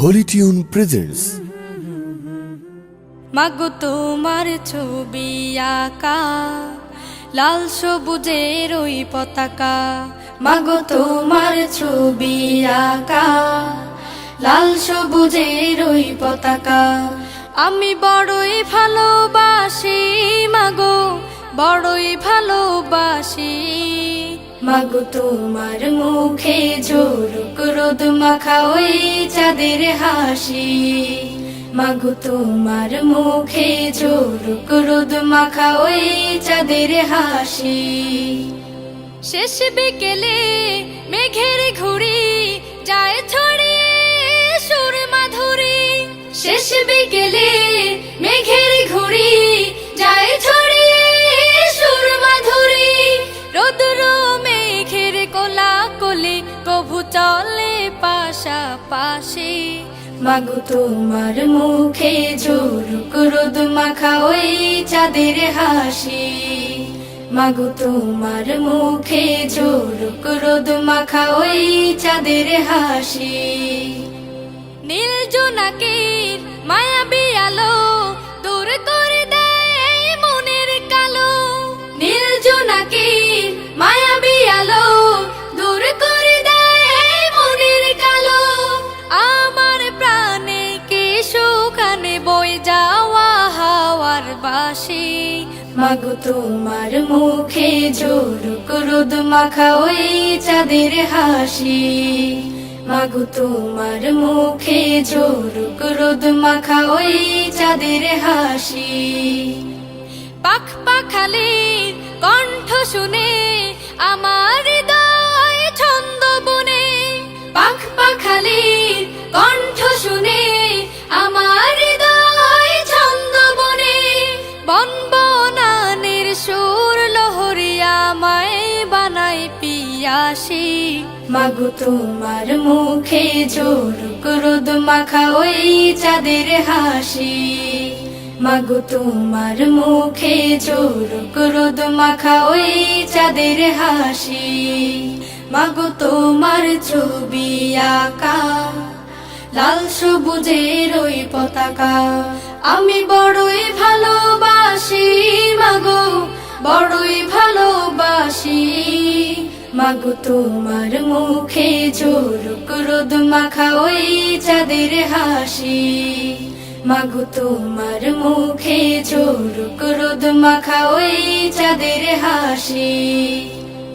Holi tune presents মাগো তোমার ছবি আঁকা, লাল সবুজের ওই পতাকা। মাগো তোমার ছবি আঁকা, লাল সবুজের ওই পতাকা। আমি বড়ই ভালোবাসি মাগো, বড়ই ভালোবাসি। মাগো তোমার মুখে ঝোরুক রোদ মাখা ওই চাঁদের হাসি। মাগো তোমার মুখে ঝোরুক রোদ মাখা ওই চাঁদের হাসি। শেষ বিকেলে মেঘের ঘুড়ি কোলে কভু চলে পাশাপাশি। মাগো তোমার মুখে ঝোরক রোদ মাখা ওই চাঁদের হাসি। মাগো তোমার মুখে ঝোরক রোদ মাখা ওই চাঁদের হাসি। নীল জোনাকির মায়াবী বাসি মাগো, তোমার মুখে ঝোরক রোদ মাখা ওই চাঁদের হাসি। মাগো, তোমার মুখে ঝোরক রোদ মাখা ওই চাঁদের হাসি। পাখ পাখালির কণ্ঠ শুনে আমার পিয়াসি মাগো তোমার মুখে ঝোরক রোদ মাখা ওই চাঁদের হাসি। মাগো তোমার মুখে ঝোরক রোদ মাখা ওই চাঁদের হাসি। মাগো তোমার ছবি আঁকা, লাল সবুজের ওই পতাকা। আমি বড়ই ভালোবাসি মাগো, বড়ই ভালোবাসি মাগো তোমার মুখে ঝোরক রোদ মাখা ওই চাঁদের হাসি। মাগো তোমার মুখে ঝোরক রোদ মাখা ওই চাঁদের হাসি।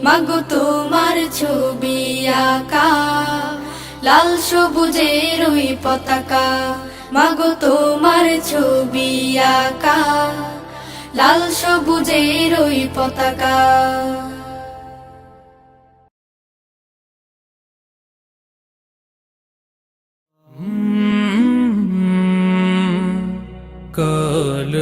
মাগো তোমার ছবি আঁকা, লাল সবুজের ওই পতাকা। মাগো তোমার ছবি আঁকা, লাল সবুজের ওই পতাকা। কাল